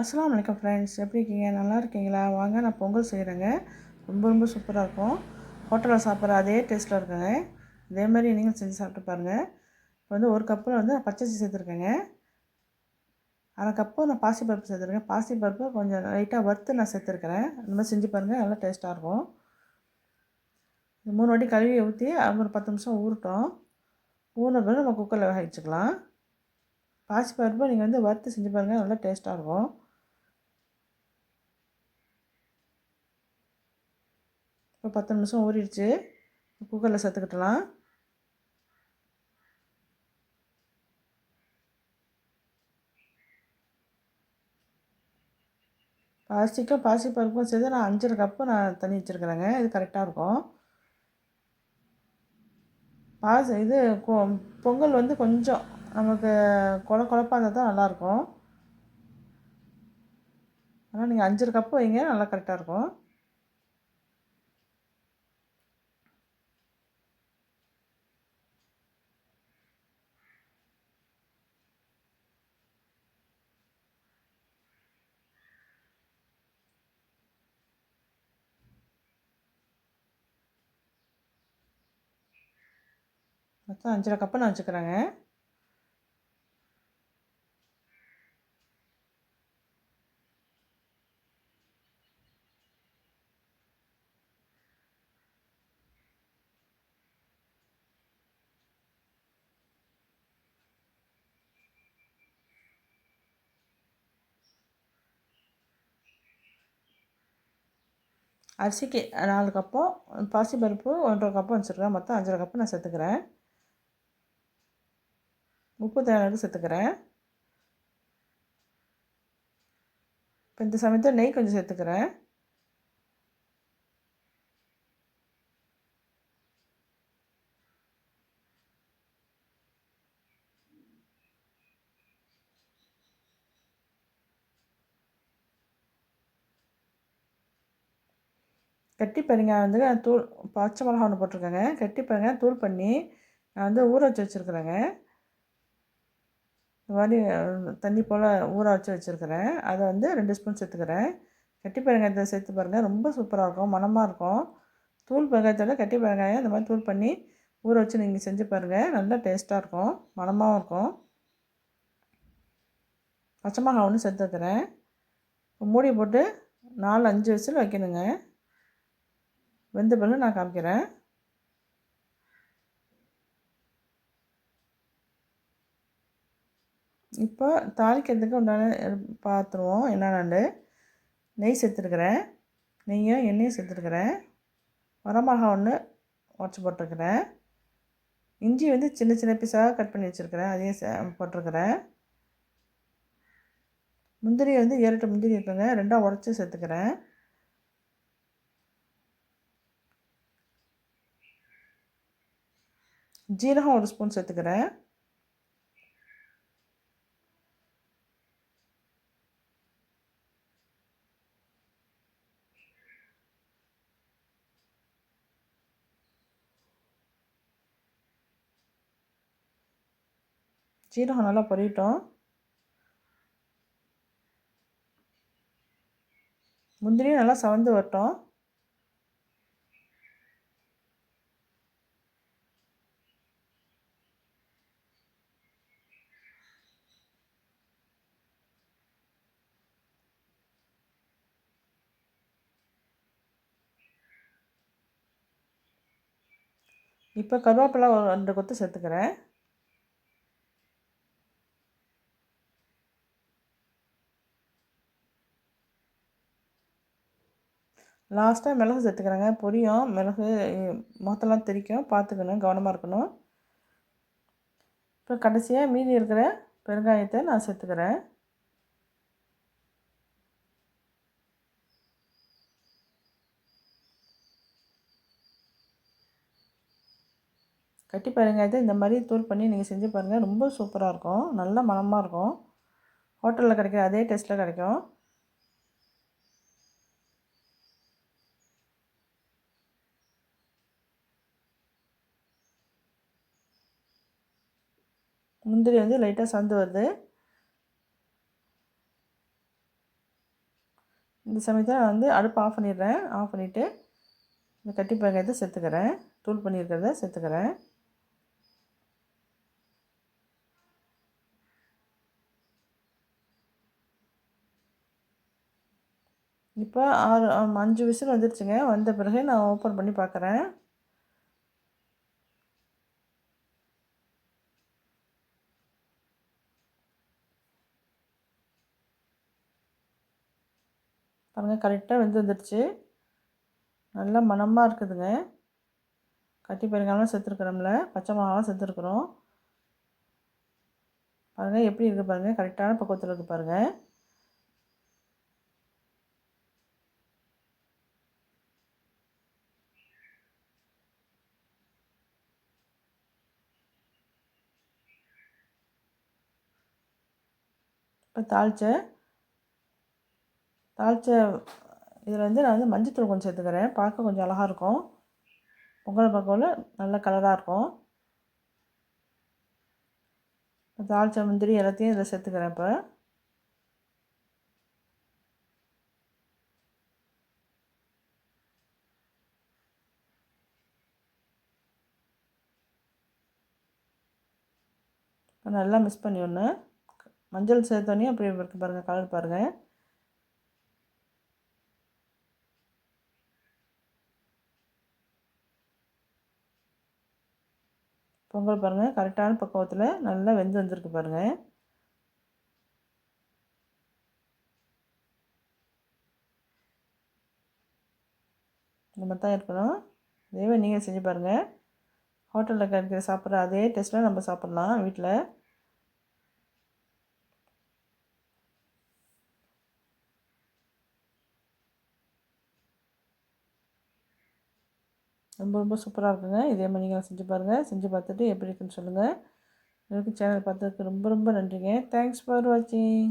அஸ்லாம் வலைக்கம் ஃப்ரெண்ட்ஸ் எப்படி இருக்கீங்க? நல்லா இருக்கீங்களா? வாங்க நான் பொங்கல் செய்கிறேங்க ரொம்ப ரொம்ப சூப்பராக இருக்கும். ஹோட்டலில் சாப்பிட்ற அதே டேஸ்ட்டில் இருக்குங்க. இதே மாதிரி நீங்களும் செஞ்சு சாப்பிட்டு பாருங்கள் இப்போ வந்து ஒரு கப்பில் வந்து நான் பச்சரிசி சேர்த்துருக்கேங்க. அரை கப்பு நான் பாசி பருப்பு சேர்த்துருக்கேன். பாசி பருப்பு கொஞ்சம் லைட்டாக வறுத்து நான் சேர்த்துருக்கிறேன். இந்த மாதிரி செஞ்சு பாருங்கள் நல்லா டேஸ்ட்டாக இருக்கும். இந்த மூணு வாட்டி கழுவி ஊற்றி ஒரு பத்து நிமிஷம் ஊறட்டும். ஊறின பிறகு நம்ம குக்கரில் வேக வச்சுக்கலாம். பாசி பருப்பு நீங்கள் வந்து வறுத்து செஞ்சு பாருங்கள் நல்லா டேஸ்ட்டாக இருக்கும். இப்போ பத்து நிமிஷம் ஊறிடுச்சு. குக்கரில் சேர்த்துக்கிட்டலாம். பாசிக்கும் பாசி பருப்பும் சேர்த்து நான் அஞ்சரை கப்பு நான் தண்ணி வச்சுருக்குறேங்க. இது கரெக்டாக இருக்கும். பாசி இது பொங்கல் வந்து கொஞ்சம் நமக்கு குல குழப்பாக இருந்தால் தான் நல்லாயிருக்கும். ஆனால் நீங்கள் அஞ்சரை கப்பு வைங்க நல்லா கரெக்டாக இருக்கும். மொத்தம் அஞ்சரை கப்பு நான் வச்சுக்கிறேங்க. அரிசிக்கு நாலு கப்பும் பாசிப்பருப்பு ஒன்றரை கப்பும் வச்சுருக்கேன். மொத்தம் அஞ்சரை கப்பு நான் சேர்த்துக்கிறேன். உப்பு அளவுக்கு சேர்த்துக்கிறேன்? இப்போ இந்த சமயத்தில் நெய் கொஞ்சம் சேர்த்துக்கிறேன். கட்டி பெருங்காய் வந்து தூள் பச்சை மிளகா ஒன்று போட்டிருக்கேங்க. கட்டி பெருங்காய் தூள் பண்ணி நான் வந்து ஊற வச்சு வச்சுருக்குறேங்க. இந்த மாதிரி தண்ணி போல் ஊற வச்சு வச்சுருக்கிறேன். அதை வந்து ரெண்டு ஸ்பூன் சேர்த்துக்கிறேன். கட்டி பெருங்காயத்தை சேர்த்து பாருங்கள் ரொம்ப சூப்பராக இருக்கும். மனமாக இருக்கும். தூள் பெருங்காயத்தோட கட்டி பெருங்காயம் இந்த மாதிரி தூள் பண்ணி ஊற வச்சு நீங்கள் செஞ்சு பாருங்கள் நல்லா டேஸ்ட்டாக இருக்கும். மனமாகவும் இருக்கும். பச்சை மிளகா ஒன்று சேர்த்துக்கிறேன் மூடி போட்டு நாலு அஞ்சு விசில் வைக்கணுங்க. வெந்த பிறகு நான் காமிக்கிறேன். இப்போ தாளிக்கிறதுக்கு உண்டான பார்த்துருவோம் என்னென்னு நெய் சேர்த்துருக்குறேன். நெய்யும் எண்ணெயும் சேர்த்துருக்குறேன். வரமிளகா ஒன்று உடச்சி போட்டிருக்கிறேன். இஞ்சி வந்து சின்ன சின்ன பீஸாக கட் பண்ணி வச்சுருக்கிறேன். அதையும் போட்டிருக்கிறேன். முந்திரி வந்து ஏழு முந்திரி இருக்குங்க. ரெண்டாக உடச்சி சேர்த்துக்கிறேன். ஜீரகம் ஒரு ஸ்பூன் சேர்த்துக்கிறேன். சீரகம் நல்லா பொரியட்டும். முந்திரியும் நல்லா சவந்து வரட்டும். இப்போ கருவேப்பிலை ரெண்டு கொத்து சேர்த்துக்கிறேன். லாஸ்ட்டாக மிளகு சேர்த்துக்கிறேங்க. பொரியும். மிளகு முகத்தெல்லாம் தெரிக்கும் பார்த்துக்கணும். கவனமாக இருக்கணும். இப்போ கடைசியாக மீதி இருக்கிற பெருங்காயத்தை நான் சேர்த்துக்கிறேன். கட்டி பெருங்காயத்தை இந்த மாதிரி தூள் பண்ணி நீங்கள் செஞ்சு பாருங்கள் ரொம்ப சூப்பராக இருக்கும். நல்ல மனமாக இருக்கும். ஹோட்டலில் கிடைக்கிற அதே டேஸ்ட்டில் கிடைக்கும். முந்திரி வந்து லைட்டாக சந்து வருது. இந்த சமயத்தில் நான் வந்து அடுப்பு ஆஃப் பண்ணிடுறேன். ஆஃப் பண்ணிவிட்டு இந்த கட்டி பங்காயத்தை சேர்த்துக்கிறேன். தூள் பண்ணியிருக்கிறத சேர்த்துக்கிறேன். இப்போ ஆறு அஞ்சு விசில் வந்துருச்சுங்க. வந்த பிறகு நான் ஓப்பன் பண்ணி பார்க்குறேன் பாருங்கள் கரெக்டாக வெந்து வந்துடுச்சு நல்லா மணமாக இருக்குதுங்க. கட்டி பெருங்காலம் செத்துருக்குறோம்ல. பச்சை மிளகாலாம் செத்துருக்குறோம். பாருங்கள் எப்படி இருக்குது பாருங்கள் கரெக்டான பக்குவத்தில் இருக்குது பாருங்கள் இப்போ தாளித்த தாளித்த இதில் வந்து நான் வந்து மஞ்சத்தூள் கொஞ்சம் சேர்த்துக்கிறேன். பார்க்க கொஞ்சம் அழகாக இருக்கும். பொங்கல் பக்கம்ல நல்ல கலராக இருக்கும். தாளித்த முந்திரி எல்லாத்தையும் இதில் சேர்த்துக்கிறேன் இப்போ. நல்லா மிக்ஸ் பண்ணி ஒன்று மஞ்சள் சேர்த்தோன்னே அப்படி இருக்கு பாருங்கள் கலர் பாருங்கள் பொங்கல் பாருங்கள் கரெக்டான பக்குவத்தில் நல்லா வெந்து வந்திருக்கு பாருங்கள் இந்த மாதிரி தான் இருக்கணும். இதேவே நீங்கள் செஞ்சு பாருங்கள் ஹோட்டலில் கிடைக்கிற சாப்பிட்ற அதே டேஸ்ட்டில் நம்ம சாப்பிட்லாம் வீட்டில் ரொம்ப ரொம்ப சூப்பராக இருக்குங்க. இதே மாதிரி நீங்கள் செஞ்சு பாருங்கள் செஞ்சு பார்த்துட்டு எப்படி இருக்குன்னு சொல்லுங்கள் எனக்கு சேனல் பார்த்ததுக்கு ரொம்ப ரொம்ப நன்றிங்க. தேங்க்ஸ் ஃபார் வாட்சிங்